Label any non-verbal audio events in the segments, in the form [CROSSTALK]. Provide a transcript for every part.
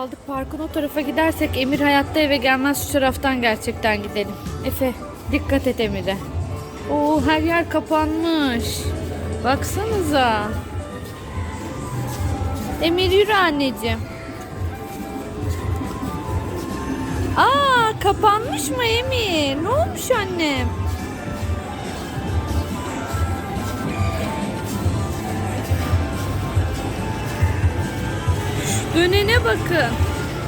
aldık. Parkın o tarafa gidersek Emir hayatta eve gelmez. Şu taraftan gerçekten gidelim. Efe dikkat et Emir'e. Oo her yer kapanmış. Baksanıza. Emir yürü anneciğim. Aa kapanmış mı Emir? Ne olmuş annem? Dönene bakın.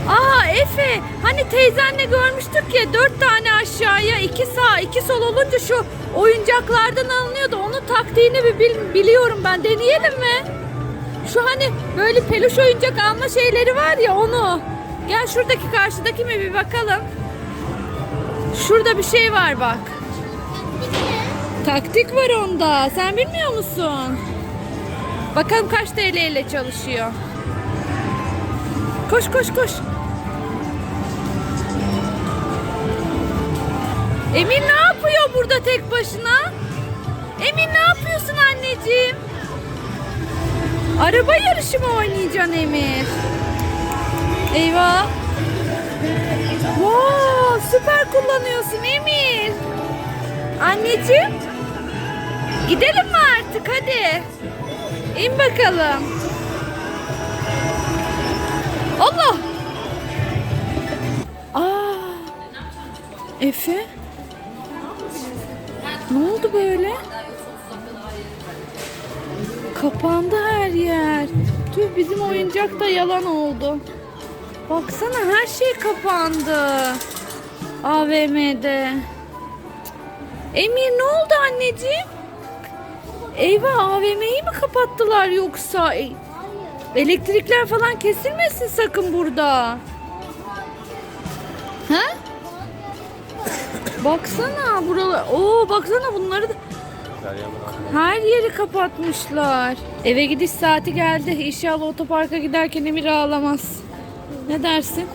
Aa Efe hani teyzenle görmüştük ya dört tane aşağıya iki sağ iki sol olunca şu oyuncaklardan alınıyordu. Onun taktiğini bir bil- biliyorum ben deneyelim mi? Şu hani böyle peluş oyuncak alma şeyleri var ya onu. Gel şuradaki karşıdaki mi bir bakalım. Şurada bir şey var bak. Taktik var onda. Sen bilmiyor musun? Bakalım kaç TL ile çalışıyor. Koş koş koş. Emin ne yapıyor burada tek başına? Emin ne yapıyorsun anneciğim? Araba yarışı mı oynayacaksın Emir? Eyvah. Wow, süper kullanıyorsun Emir. Anneciğim. Gidelim mi artık hadi. İn bakalım. Allah. Aa. Efe. Ne oldu böyle? Kapandı her yer. Tüh bizim oyuncak da yalan oldu. Baksana her şey kapandı. AVM'de. Emir ne oldu anneciğim? Eyvah AVM'yi mi kapattılar yoksa? Elektrikler falan kesilmesin sakın burada. Ha? Baksana buralar. Oo baksana bunları da her yeri kapatmışlar. Eve gidiş saati geldi. İnşallah otoparka giderken Emir ağlamaz. Ne dersin?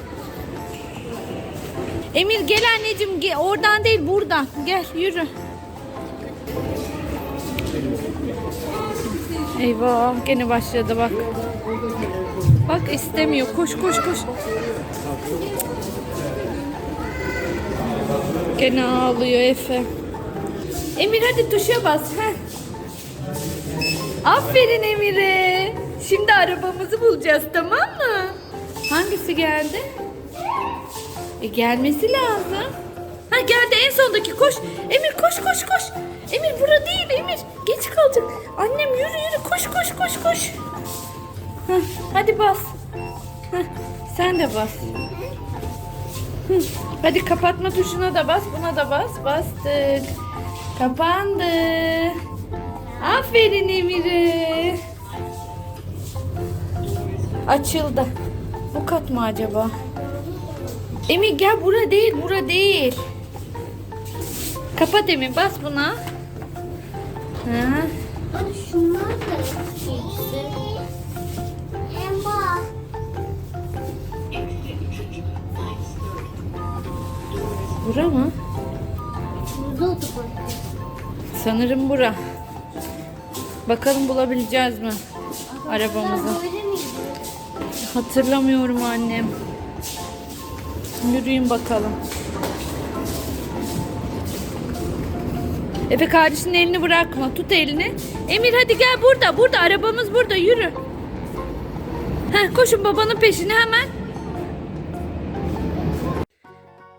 Emir gel anneciğim. Oradan değil buradan. Gel yürü. Eyvah gene başladı bak. Bak istemiyor. Koş koş koş. Gene ağlıyor Efe. Emir hadi tuşa bas. Heh. Aferin Emir'e. Şimdi arabamızı bulacağız tamam mı? Hangisi geldi? E gelmesi lazım. Ha geldi en sondaki koş. Emir koş koş koş. Emir bura değil Emir. Geç kalacak. Annem yürü yürü koş koş koş koş. Heh, hadi bas. Heh, sen de bas. Hı, Hadi kapatma tuşuna da bas. Buna da bas. Bastık. Kapandı. Aferin Emir'e. Açıldı. Bu kat mı acaba? Emir gel bura değil bura değil. Kapat Emir bas buna. Ha. Hadi şunlar da geçsin. Emma. Bura mı? Burada otopark. Sanırım bura. Bakalım bulabileceğiz mi arabamızı? Hatırlamıyorum annem. Yürüyün bakalım. Efe kardeşinin elini bırakma. Tut elini. Emir hadi gel burada. Burada arabamız burada. Yürü. Heh, koşun babanın peşine hemen.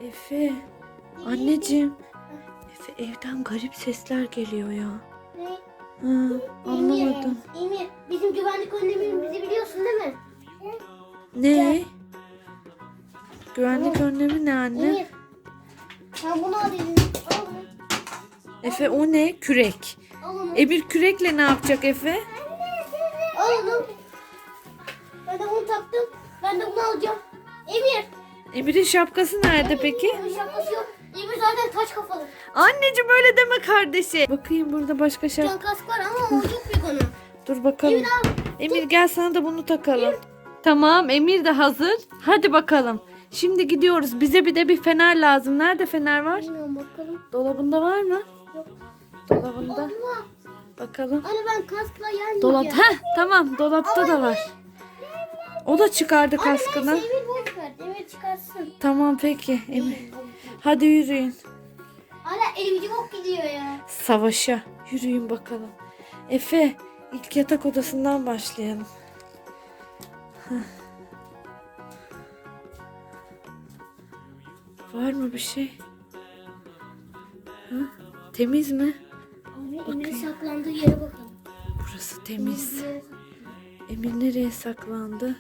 Efe. Anneciğim. Efe evden garip sesler geliyor ya. Ne? Hı, anlamadım. Emir, Emir, bizim güvenlik önlemimizi biliyorsun değil mi? Ne? Güvenlik önlemi ne anne? Emir. Sen bunu al dedim. Efe o ne? Kürek. Al onu. Emir kürekle ne yapacak Efe? Onu. Ben de bunu taktım. Ben de bunu alacağım. Emir. Emir'in şapkası nerede peki? Emir şapkası yok. Emir zaten taş kafalı. Anneciğim öyle deme kardeşi. Bakayım burada başka şap. Can kask var ama o çok büyük onun. [LAUGHS] Dur bakalım. Emir al. Emir gel sana da bunu takalım. Tamam Emir de hazır. Hadi bakalım. Şimdi gidiyoruz. Bize bir de bir fener lazım. Nerede fener var? Bilmiyorum bakalım. Dolabında var mı? Dolabında. Bakalım. Anne ben kaskla gelmeyeceğim. Dolap. Heh tamam dolapta da var. O da çıkardı kaskını. neyse Emir boş ver. Emir çıkarsın. Tamam peki. Emir. Hadi yürüyün. Hala elim çok gidiyor ya. Savaşa. Yürüyün bakalım. Efe ilk yatak odasından başlayalım. Var mı bir şey? Hı? Temiz mi? Emir'in saklandığı yere bakalım. Burası temiz. Emir- nereye saklandı?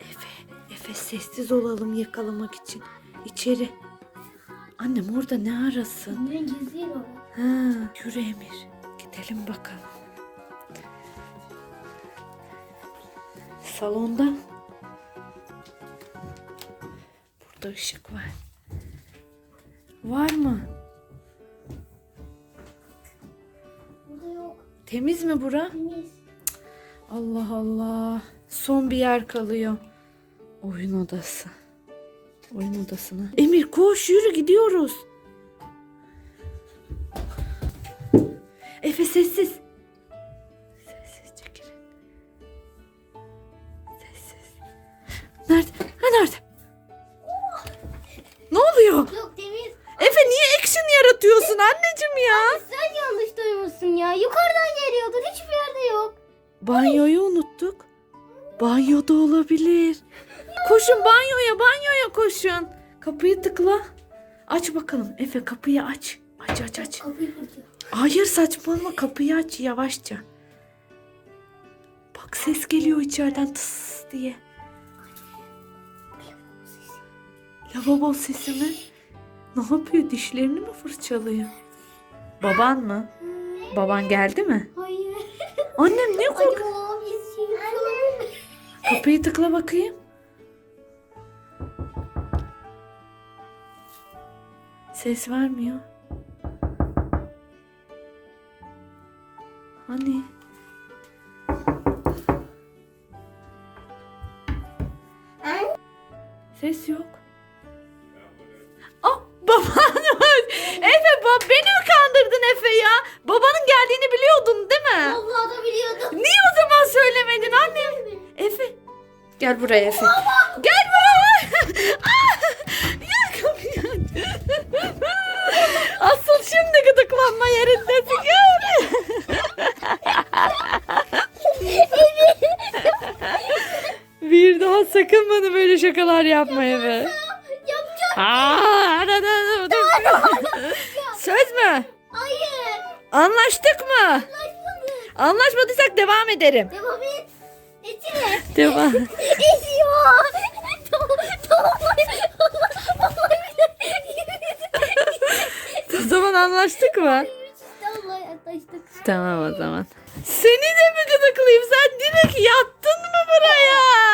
Efe, Efe sessiz olalım yakalamak için. İçeri. Annem orada ne arasın? Emir'in gizli yeri. Ha, yürü Emir. Gidelim bakalım. Salonda. Burada ışık var. Var mı? Burada yok. Temiz mi bura? Temiz. Allah Allah. Son bir yer kalıyor. Oyun odası. Oyun odasına. Emir koş yürü gidiyoruz. Efe sessiz. Koşun banyoya, banyoya koşun. Kapıyı tıkla. Aç bakalım. Efe kapıyı aç. Aç aç aç. Hayır saçmalama kapıyı aç yavaşça. Bak ses geliyor içeriden tıs diye. Lavabo sesi mi? Ne yapıyor? Dişlerini mi fırçalıyor? Baban mı? Baban geldi mi? Hayır. Annem niye kork? Acaba biz şey. Kapıyı tıkla bakayım. Ses vermiyor. Hani? Ses yok. Aa, baban. Efe bab beni mi kandırdın Efe ya? Babanın geldiğini biliyordun değil mi? Allah da biliyordum. Niye o zaman söylemedin annem? Efe. Gel buraya Efe. Gel buraya. [LAUGHS] Ah! ya kapıyı aç. Asıl şimdi gıdıklanma yerindesin. Gel. Bir daha sakın bana böyle şakalar yapma Efe. Yapacağım. Aa, arada dur. [LAUGHS] Söz mü? Hayır. Anlaştık mı? Anlaşmadık. Anlaşmadıysak devam ederim. Devam et. Etsene. Devam. Esiyor. Tamam. Tamam. o zaman anlaştık mı? Tamam o zaman. Seni de mi gıdıklayayım? Sen direkt yattın mı buraya?